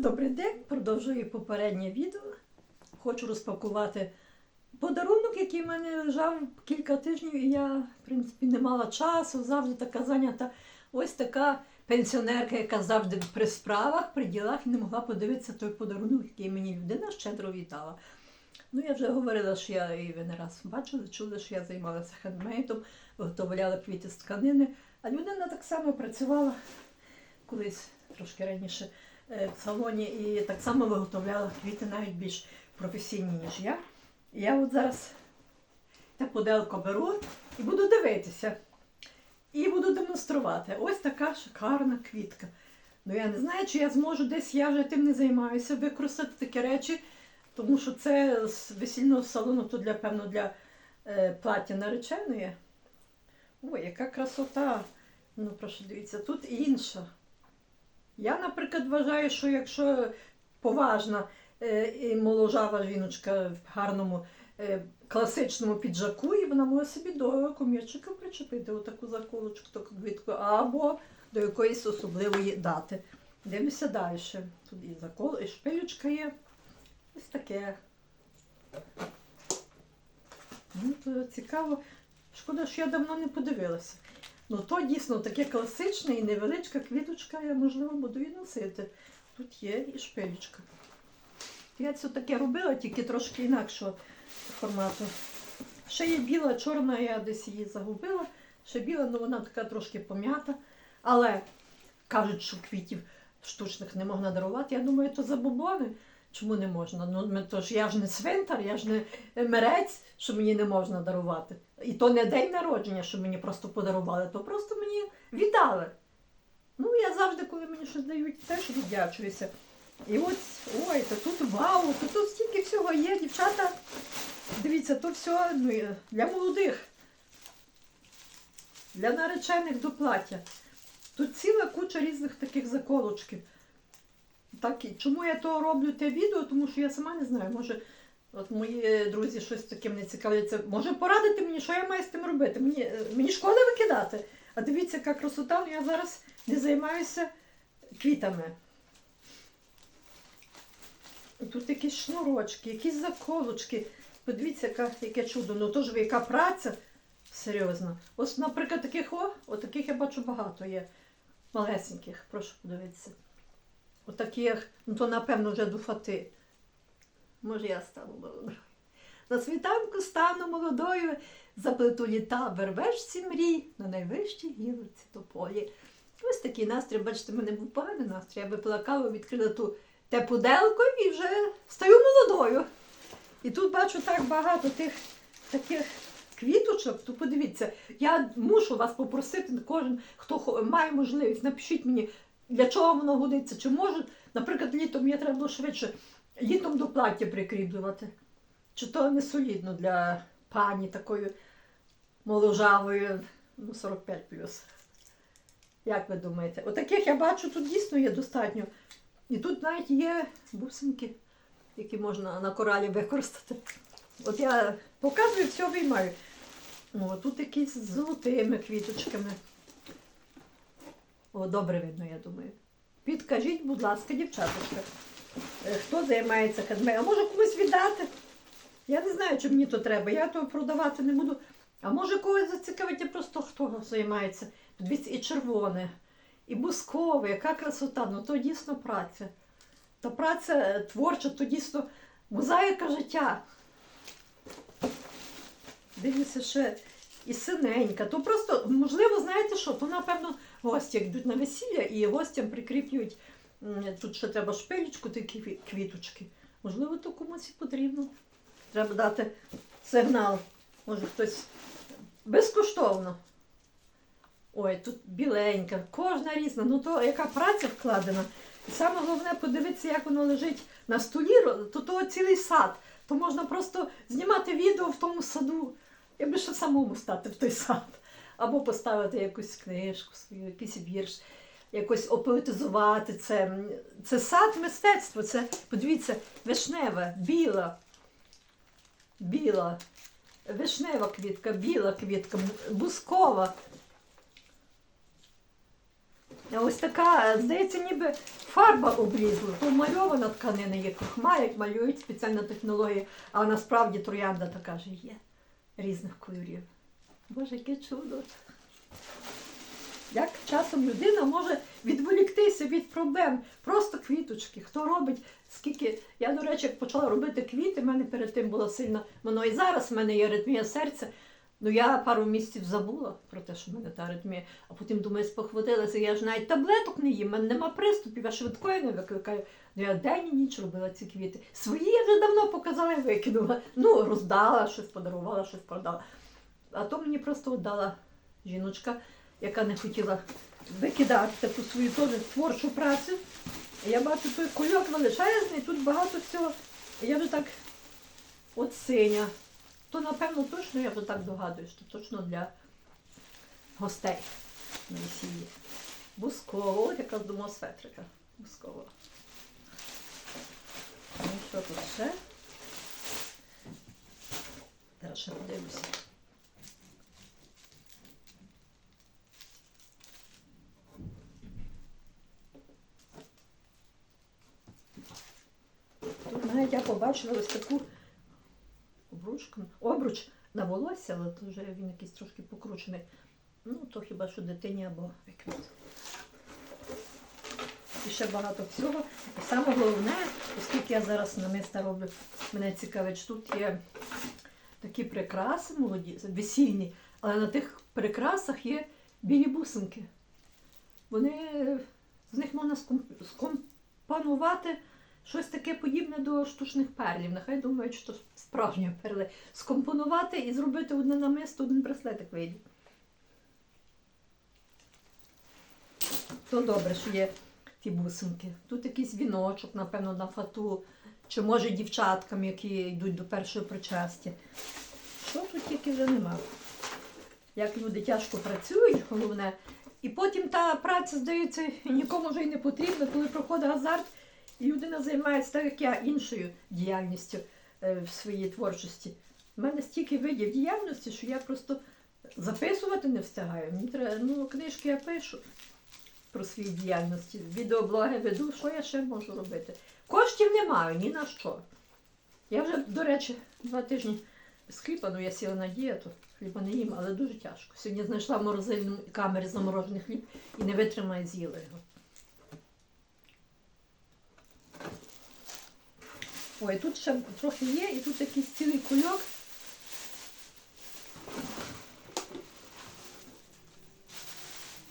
добрий день. Продовжую попереднє відео. Хочу розпакувати подарунок, який в мене лежав кілька тижнів, і я, в принципі, не мала часу, завжди така зайнята. Ось така пенсіонерка, яка завжди при справах, при ділах і не могла подивитися той подарунок, який мені людина щедро вітала. Ну, я вже говорила, що я і ви не раз бачили, чули, що я займалася хендмейдом, виготовляла квіти з тканини. А людина так само працювала колись трошки раніше в салоні і так само виготовляла квіти навіть більш професійні, ніж я. Я от зараз те поделко беру і буду дивитися. І буду демонструвати. Ось така шикарна квітка. Ну я не знаю, чи я зможу десь, я вже тим не займаюся, використати такі речі, тому що це з весільного салону, то для, певно, для е, плаття нареченої. Ой, яка красота! Ну, прошу дивіться, тут інша. Я, наприклад, вважаю, що якщо поважна е, і моложава жіночка в гарному е, класичному піджаку, і вона може собі до комірчика причепити отаку заколочку, таку квітку, або до якоїсь особливої дати. Дивлюся далі. Тут і закол, і шпилючка є. Ось таке. Ну, то цікаво. Шкода, що я давно не подивилася. Ну, то дійсно таке класичне і невеличка квіточка, я, можливо, буду і носити. Тут є і шпилечка. Я це таке робила, тільки трошки інакшого формату. Ще є біла, чорна, я десь її загубила. Ще біла, але вона така трошки пом'ята. Але кажуть, що квітів штучних не можна дарувати. Я думаю, то забобони. Чому не можна? Ну, то ж я ж не свинтар, я ж не мерець, що мені не можна дарувати. І то не день народження, що мені просто подарували, то просто мені віддали. Ну, я завжди, коли мені щось дають, теж віддячуюся. І ось, ой, то тут вау, то тут стільки всього є, дівчата. Дивіться, то все ну, для молодих, для наречених до плаття. Тут ціла куча різних таких заколочків. Так, чому я то роблю те відео? Тому що я сама не знаю, може, от мої друзі щось таким не цікавляться. Може порадити мені, що я маю з тим робити? Мені, е, мені шкода викидати. А дивіться, яка красота, ну я зараз не займаюся квітами. Тут якісь шнурочки, якісь заколочки. Подивіться, яка, яке чудо. Ну то ж яка праця серйозна. Ось, наприклад, таких о, от таких я бачу багато є. Малесеньких, прошу подивитися. Отаких, ну то напевно вже до фати. Може, я стану молодою. На світанку стану молодою, заплету літа вервешці мрій на найвищій гілці тополі. Ось такий настрій, бачите, в мене був поганий настрій. Я випила каву, відкрила ту те пуделко і вже стаю молодою. І тут бачу так багато тих таких квіточок, то подивіться, я мушу вас попросити, кожен, хто має можливість, напишіть мені, для чого воно годиться. Чи може, наприклад, літом я треба було швидше літом до плаття прикріплювати. Чи то не солідно для пані такої моложавої, ну 45 Як ви думаєте? Отаких я бачу, тут дійсно є достатньо. І тут навіть є бусинки, які можна на коралі використати. От я показую, все виймаю. О, тут якісь з золотими квіточками. О, добре видно, я думаю. Підкажіть, будь ласка, дівчаточка, е, хто займається хендмейдом? А може комусь віддати? Я не знаю, чи мені то треба. Я то продавати не буду. А може когось зацікавить, просто хто займається. Дивіться, і червоне, і бускове, яка красота. Ну то дійсно праця. Та праця е, творча, то дійсно мозаїка життя. Дивіться, ще і синенька. То просто, можливо, знаєте що, то напевно гості йдуть на весілля і гостям прикріплюють. Тут ще треба шпилечку, такі квіточки. Можливо, то комусь і потрібно. Треба дати сигнал. Може хтось безкоштовно. Ой, тут біленька, кожна різна. Ну то яка праця вкладена. І саме головне подивитися, як воно лежить на столі, то то цілий сад. То можна просто знімати відео в тому саду. Я би ще самому стати в той сад. Або поставити якусь книжку, свою, якийсь вірш, якось ополітизувати це. Це сад мистецтва. Це, подивіться, вишневе, біла, біла, вишнева квітка, біла квітка, бускова. Ось така, здається, ніби фарба облізла. То мальована тканина є крохма, малюють спеціальна технологія, а насправді троянда така ж є різних кольорів. Боже, яке чудо. Як часом людина може відволіктися від проблем, просто квіточки. Хто робить, скільки. Я, до речі, почала робити квіти, в мене перед тим було сильно, воно і зараз в мене є аритмія серця. Ну я пару місяців забула про те, що в мене та аритмія, а потім думаю, спохватилася, я ж навіть таблеток не їм, в мене нема приступів, я швидкої не викликаю. Ну я день і ніч робила ці квіти. Свої я вже давно показала і викинула. Ну, роздала, щось подарувала, щось продала. А то мені просто дала жіночка, яка не хотіла викидати таку свою теж творчу працю. Я бачу, той кульок величезний, тут багато всього. Я вже так от синя. То напевно точно я вже так догадуюсь, що точно для гостей на весіллі. Бусково, от якраз думала светрика. Бусково. Ну що тут ще? Зараз ще подивлюся. Тут навіть я побачила ось таку обручку, обруч на волосся, але то вже він якийсь трошки покручений. Ну, то хіба що дитині або викинути. І ще багато всього. І саме головне, оскільки я зараз намиста роблю, мене цікавить, тут є такі прикраси молоді, весільні, але на тих прикрасах є білі бусинки. Вони, з них можна ском- скомпонувати щось таке подібне до штучних перлів. Нехай думають, що справжні перли. Скомпонувати і зробити одне намисто, один браслетик вийде. То добре, що є ті бусинки. Тут якийсь віночок, напевно, на фату, чи може дівчаткам, які йдуть до першої причастя. Що тут тільки вже нема. Як люди тяжко працюють, головне. І потім та праця, здається, нікому вже й не потрібна, коли проходить азарт, і людина займається так, як я, іншою діяльністю е, в своїй творчості. У мене стільки видів діяльності, що я просто записувати не встигаю. Мені треба, ну, книжки я пишу про свої діяльності, відеоблоги веду, що я ще можу робити. Коштів не маю ні на що. Я вже, до речі, два тижні з хліба, ну я сіла на дієту, хліба не їм, але дуже тяжко. Сьогодні знайшла в морозильному камері заморожений хліб і не витримає з'їла його. Ой, тут ще трохи є, і тут якийсь цілий кульок.